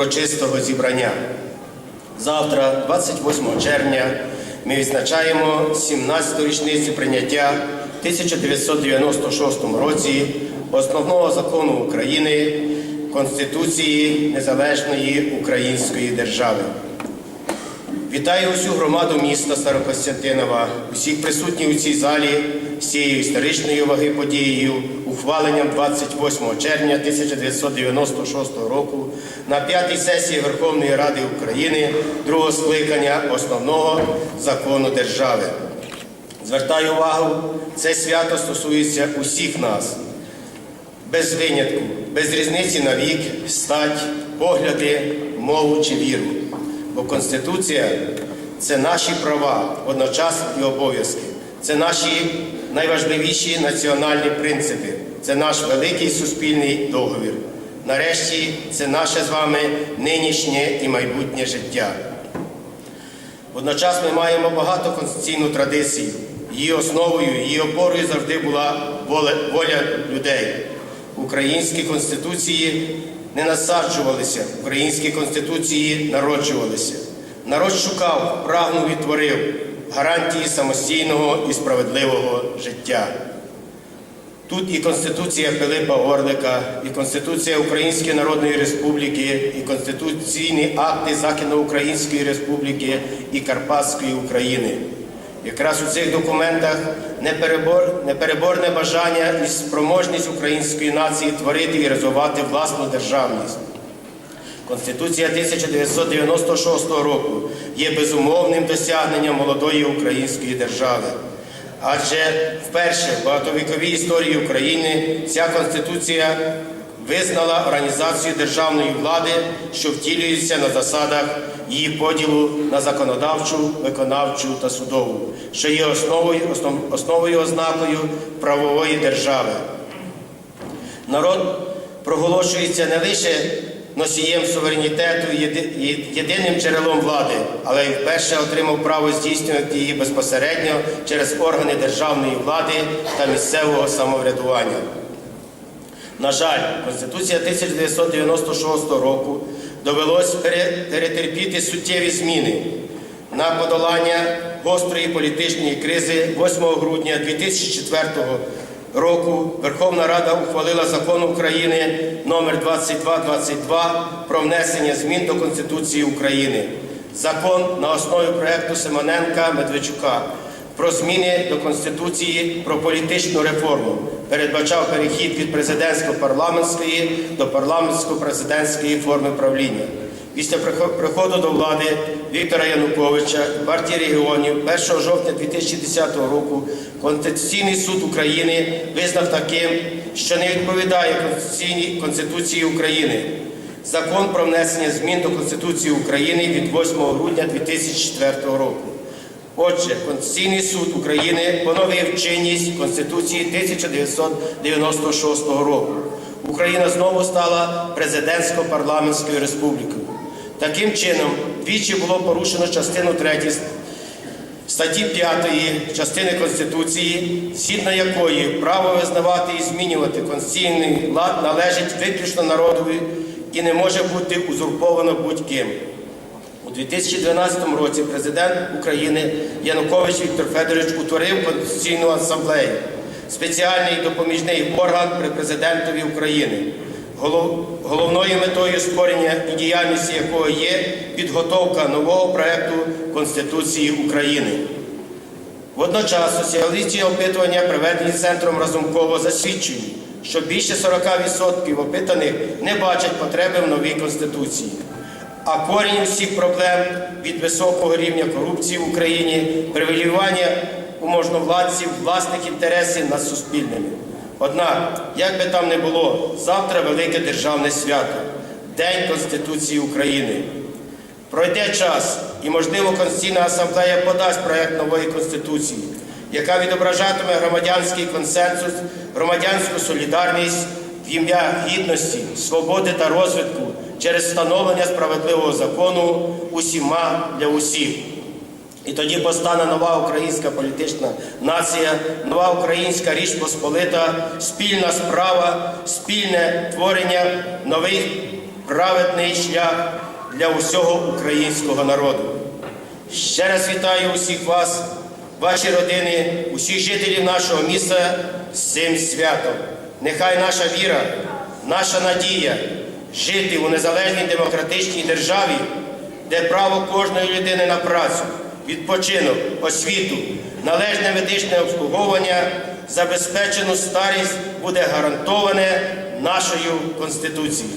урочистого зібрання. Завтра, 28 червня, ми відзначаємо 17-ту річницю прийняття в 1996 році основного закону України Конституції Незалежної Української держави. Вітаю усю громаду міста Старокостянтинова, усіх присутніх у цій залі з цією історичною ваги подією, ухваленням 28 червня 1996 року на п'ятій сесії Верховної Ради України другого скликання основного закону держави. Звертаю увагу, це свято стосується усіх нас, без винятку, без різниці на вік, стать, погляди, мову чи віру. Бо Конституція це наші права, водночас і обов'язки. Це наші найважливіші національні принципи, це наш великий суспільний договір. Нарешті це наше з вами нинішнє і майбутнє життя. Водночас ми маємо багато конституційну традицію. Її основою, її опорою завжди була воля, воля людей. Українські конституції не насаджувалися, українські конституції народжувалися. Народ шукав, прагнув і творив гарантії самостійного і справедливого життя. Тут і Конституція Пилипа Орлика, і Конституція Української Народної Республіки, і конституційні акти Західноукраїнської Республіки і Карпатської України. Якраз у цих документах неперебор, непереборне бажання і спроможність української нації творити і розвивати власну державність. Конституція 1996 року є безумовним досягненням молодої української держави. Адже вперше в багатовіковій історії України ця конституція визнала організацію державної влади, що втілюється на засадах її поділу на законодавчу, виконавчу та судову, що є основою, основ- основою ознакою правової держави. Народ проголошується не лише носієм суверенітету і єдиним джерелом влади, але й вперше отримав право здійснювати її безпосередньо через органи державної влади та місцевого самоврядування. На жаль, Конституція 1996 року довелось перетерпіти суттєві зміни на подолання гострої політичної кризи 8 грудня 2004 року Верховна Рада ухвалила закон України номер 2222 про внесення змін до Конституції України. Закон на основі проекту Симоненка Медведчука про зміни до Конституції про політичну реформу передбачав перехід від президентсько-парламентської до парламентсько-президентської форми правління. Після приходу до влади Віктора Януковича партії регіонів 1 жовтня 2010 року Конституційний суд України визнав таким, що не відповідає Конституції України. Закон про внесення змін до Конституції України від 8 грудня 2004 року. Отже, Конституційний суд України поновив чинність Конституції 1996 року. Україна знову стала президентсько-парламентською республікою. Таким чином, двічі було порушено частину 3 статті 5 частини Конституції, згідно якої право визнавати і змінювати конституційний лад належить виключно народові і не може бути узурповано будь-ким. У 2012 році президент України Янукович Віктор Федорович утворив Конституційну асамблею, спеціальний допоміжний орган при президентові України, головною метою створення і діяльності якого є підготовка нового проекту Конституції України. Водночас соціологічні опитування, проведені центром Разумкова, засвідчують, що більше 40% опитаних не бачать потреби в новій Конституції. А корінь усіх проблем від високого рівня корупції в Україні, привілеювання у можновладців власних інтересів над суспільними. Однак, як би там не було, завтра велике державне свято День Конституції України. Пройде час, і, можливо, Конституційна асамблея подасть проект нової конституції, яка відображатиме громадянський консенсус, громадянську солідарність ім'я гідності, свободи та розвитку через встановлення справедливого закону усіма для усіх. І тоді постане нова українська політична нація, нова українська річ Посполита, спільна справа, спільне творення, новий праведний шлях для усього українського народу. Ще раз вітаю усіх вас, ваші родини, усіх жителів нашого міста з цим святом. Нехай наша віра, наша надія жити у незалежній демократичній державі, де право кожної людини на працю, відпочинок, освіту, належне медичне обслуговування, забезпечену старість буде гарантоване нашою Конституцією.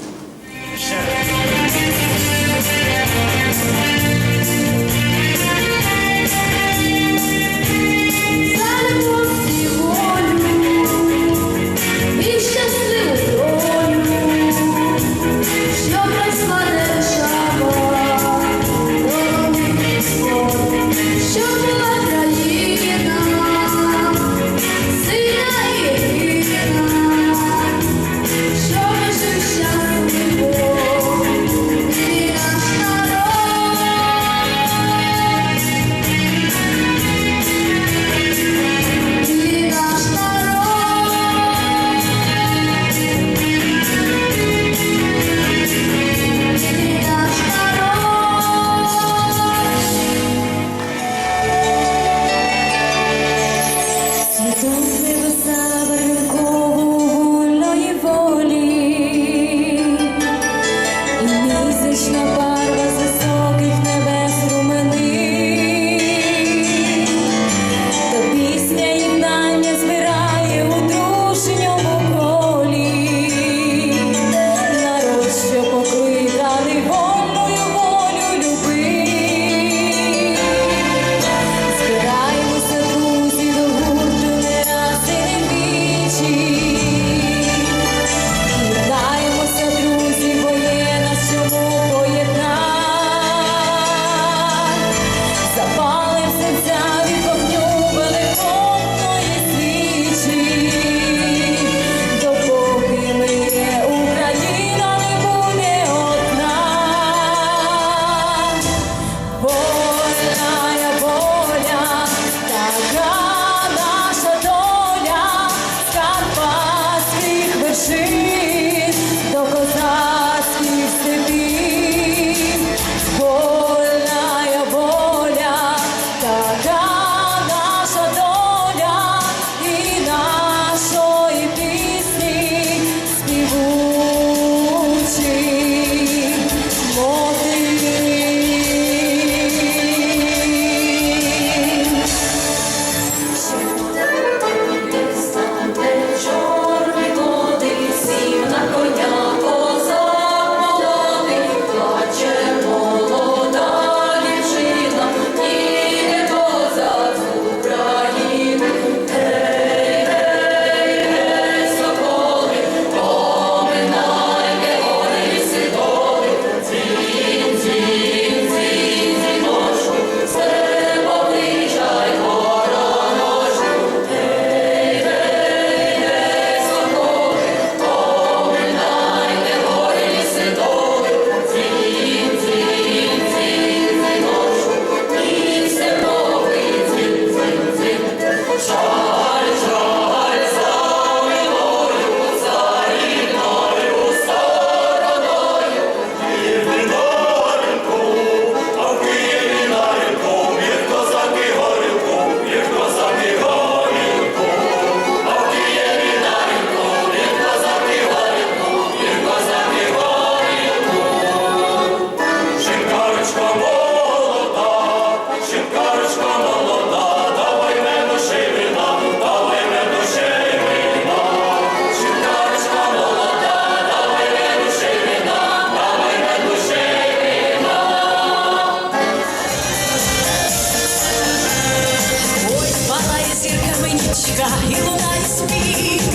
і спів,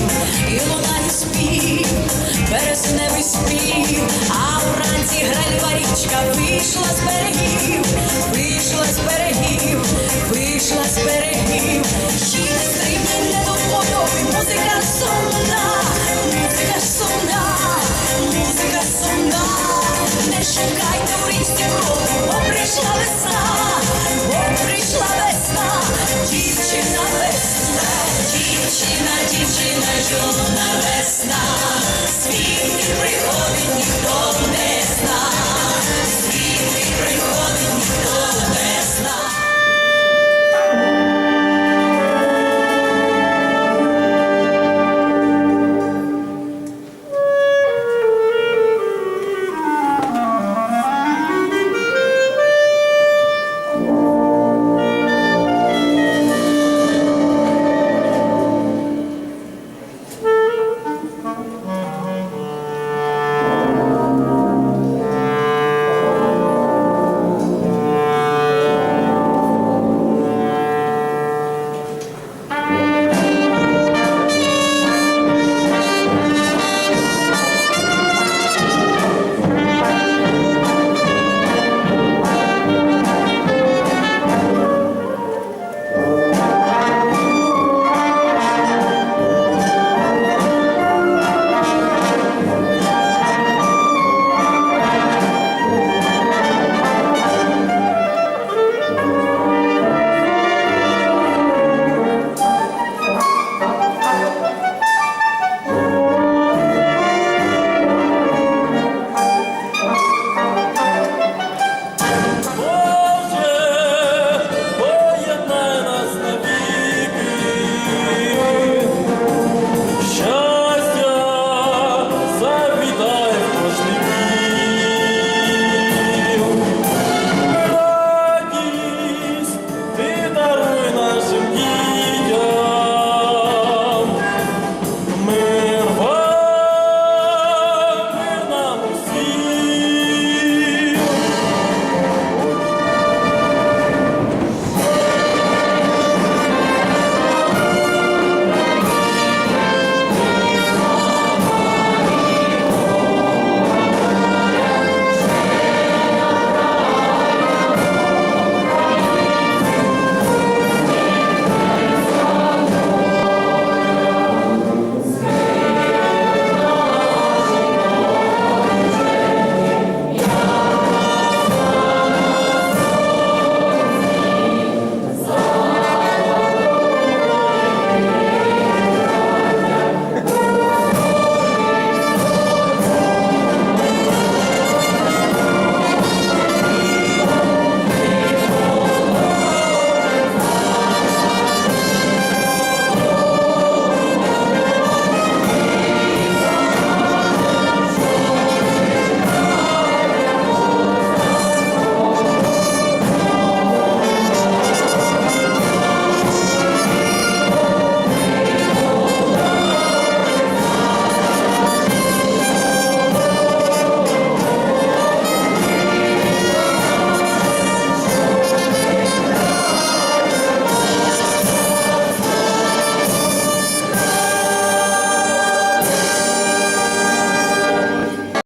і лунає спів, березневий спів, а вранці гральва річка вийшла з берегів, вийшла з берегів, вийшла з берегів, Їде стрімне до польові, музика сумна, музика сумна, музика сумна, не шукайте у річці роду, бо прийшла весна.